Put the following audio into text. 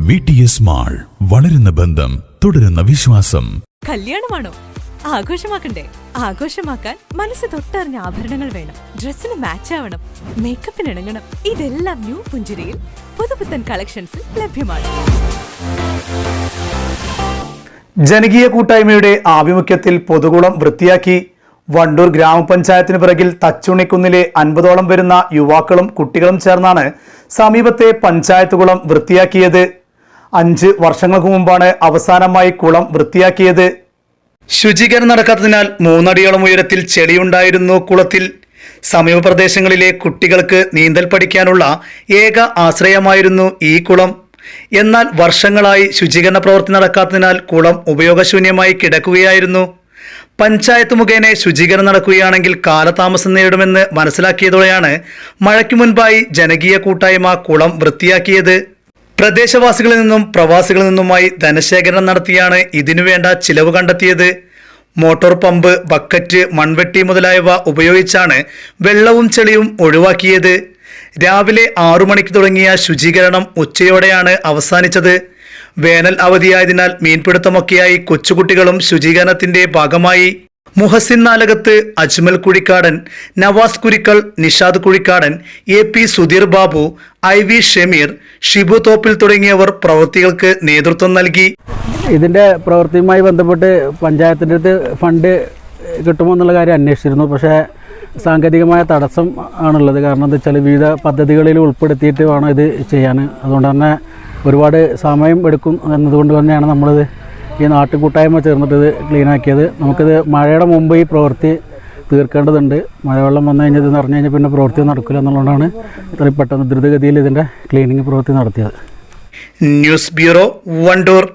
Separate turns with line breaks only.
V T S mall വളരുന്ന ബന്ധം തുടരുന്ന വിശ്വാസം.
കല്യാണമാണോ? ആഘോഷമാക്കണ്ടേ? ആഘോഷമാക്കാൻ മനസ്സ് തൊട്ടറിഞ്ഞ ആഭരണങ്ങൾ വേണം. ഡ്രസ്സിന് മാച്ച് ആവണം. മേക്കപ്പിന് ഇണങ്ങണം. ഇതെല്ലാം ന്യൂ പുഞ്ചിരിയിൽ പുതുപുത്തൻ കളക്ഷൻസിൽ ലഭ്യമാണ്.
ജനകീയ കൂട്ടായ്മയുടെ ആഭിമുഖ്യത്തിൽ പൊതുകുളം വൃത്തിയാക്കി വണ്ടൂർ ഗ്രാമപഞ്ചായത്തിന് പിറകിൽ തച്ചുണിക്കുന്നിലെ അൻപതോളം വരുന്ന യുവാക്കളും കുട്ടികളും ചേർന്നാണ് സമീപത്തെ പഞ്ചായത്ത് കുളം വൃത്തിയാക്കിയത്. അഞ്ച് വർഷങ്ങൾക്ക് മുമ്പാണ് അവസാനമായി കുളം വൃത്തിയാക്കിയത്. ശുചീകരണം നടക്കാത്തതിനാൽ മൂന്നടിയോളം ഉയരത്തിൽ ചെളിയുണ്ടായിരുന്നു കുളത്തിൽ. സമീപ പ്രദേശങ്ങളിലെ കുട്ടികൾക്ക് നീന്തൽ പഠിക്കാനുള്ള ഏക ആശ്രയമായിരുന്നു ഈ കുളം. എന്നാൽ വർഷങ്ങളായി ശുചീകരണ പ്രവൃത്തി നടക്കാത്തതിനാൽ കുളം ഉപയോഗശൂന്യമായി കിടക്കുകയായിരുന്നു. പഞ്ചായത്ത് മുഖേന ശുചീകരണം നടക്കുകയാണെങ്കിൽ കാലതാമസം നേരിടുമെന്ന് മനസ്സിലാക്കിയതോടെയാണ് മഴയ്ക്ക് മുൻപായി ജനകീയ കൂട്ടായ്മ കുളം വൃത്തിയാക്കിയത്. പ്രദേശവാസികളിൽ നിന്നും പ്രവാസികളിൽ നിന്നുമായി ധനശേഖരണം നടത്തിയാണ് ഇതിനുവേണ്ട ചിലവ് കണ്ടെത്തിയത്. മോട്ടോർ പമ്പ് ബക്കറ്റ് മൺവെട്ടി മുതലായവ ഉപയോഗിച്ചാണ് വെള്ളവും ചെളിയും ഒഴിവാക്കിയത്. രാവിലെ ആറു മണിക്ക് തുടങ്ങിയ ശുചീകരണം ഉച്ചയോടെയാണ് അവസാനിച്ചത്. വേനൽ അവധിയായതിനാൽ മീൻപിടുത്തമൊക്കെയായി കൊച്ചുകുട്ടികളും ശുചീകരണത്തിന്റെ ഭാഗമായി. Muhasin Nalakath Ajmal Kuzhikkadan Navas Kurikkal Nishad Kuzhikkadan A P Sudheer Babu I V Shameer Shibu Thoppil തുടങ്ങിയവർ പ്രവൃത്തികൾക്ക് നേതൃത്വം നൽകി.
ഇതിന്റെ പ്രവൃത്തിയുമായി ബന്ധപ്പെട്ട് പഞ്ചായത്തിന്റെ അടുത്ത് ഫണ്ട് കിട്ടുമോ എന്നുള്ള കാര്യം അന്വേഷിച്ചിരുന്നു. പക്ഷേ സാങ്കേതികമായ തടസ്സം ആണുള്ളത്. കാരണം എന്താ വെച്ചാൽ വിവിധ പദ്ധതികളിൽ ഉൾപ്പെടുത്തിയിട്ട് വേണം ഇത് ചെയ്യാൻ. അതുകൊണ്ട് തന്നെ ഒരുപാട് സമയം എടുക്കും എന്നതുകൊണ്ട് തന്നെയാണ് നമ്മളിത് ഈ നാട്ടുകൂട്ടായ്മ ചേർന്നിട്ട് ഇത് ക്ലീനാക്കിയത്. നമുക്കിത് മഴയുടെ മുമ്പ് ഈ പ്രവൃത്തി തീർക്കേണ്ടതുണ്ട്. മഴവെള്ളം വന്നു കഴിഞ്ഞാൽ ഇത് നിറഞ്ഞു കഴിഞ്ഞാൽ പിന്നെ പ്രവൃത്തി നടക്കില്ല എന്നുള്ളതാണ് ഇത്രയും പെട്ടെന്ന് ദ്രുതഗതിയിൽ ഇതിന്റെ ക്ലീനിങ് പ്രവൃത്തി നടത്തിയത്.
News bureau Wandoor.